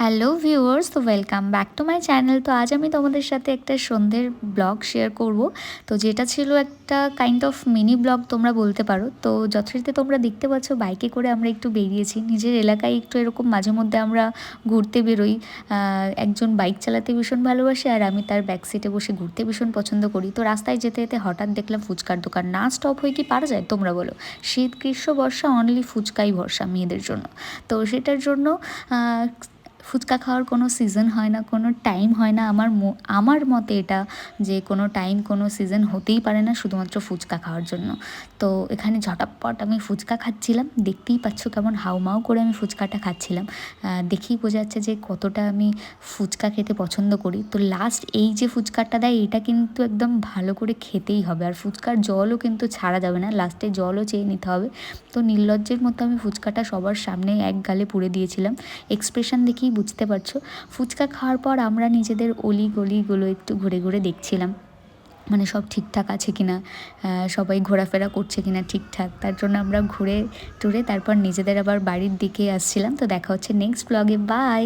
Hello viewers তো welcome back to my channel তো আজ আমি তোমাদের সাথে একটা সন্ধ্যের ব্লগ শেয়ার করব। তো যেটা ছিল একটা কাইন্ড অফ মিনি ব্লগ তোমরা বলতে পারো। তো যথারীতি তোমরা দেখতে পাচ্ছ বাইকে করে আমরা একটু বেরিয়েছি। নিজের এলাকায় একটু এরকম মাঝে মধ্যে আমরা ঘুরতে বেরোই। একজন বাইক চালাতে ভীষণ ভালোবাসে আর আমি তার ব্যাক সিটে বসে ঘুরতে ভীষণ পছন্দ করি। তো রাস্তায় যেতে যেতে হঠাৎ দেখলাম ফুচকার দোকান। না স্টপ হয়ে কি পারা যায়, তোমরা বলো। শীত, গ্রীষ্ম, বর্ষা অনলি ফুচকাই ভরসা মেয়েদের জন্য। তো সেটার জন্য ফুচকা খাওয়ার কোনো সিজন হয় না, কোনো টাইম হয় না। আমার আমার মতে এটা যে কোনো টাইম কোনো সিজন হতেই পারে না শুধুমাত্র ফুচকা খাওয়ার জন্য। তো এখানে ঝটাপট আমি ফুচকা খাচ্ছিলাম, দেখতেই পাচ্ছ কেমন হাউমাউ করে আমি ফুচকাটা খাচ্ছিলাম। দেখেই বোঝা যাচ্ছে যে কতটা আমি ফুচকা খেতে পছন্দ করি। তো লাস্ট এই যে ফুচকাটা দেয়, এটা কিন্তু একদম ভালো করে খেতেই হবে। আর ফুচকার জলও কিন্তু ছাড়া যাবে না লাস্টে জলও চেয়ে নিতে হবে। তো নির্লজ্জের মতো আমি ফুচকাটা সবার সামনে এক গালে পুড়ে দিয়েছিলাম। এক্সপ্রেশন দেখেই বুঝতে পারছ? ফুচকা খাওয়ার পর আমরা নিজেদের অলি গলিগুলো একটু ঘুরে ঘুরে দেখছিলাম। মানে সব ঠিকঠাক আছে কি না সবাই ঘোরাফেরা করছে কি না ঠিকঠাক? তার জন্য আমরা ঘুরে টুরে তারপর নিজেদের আবার বাড়ির দিকে আসছিলাম। তো দেখা হচ্ছে নেক্সট ব্লগে বাই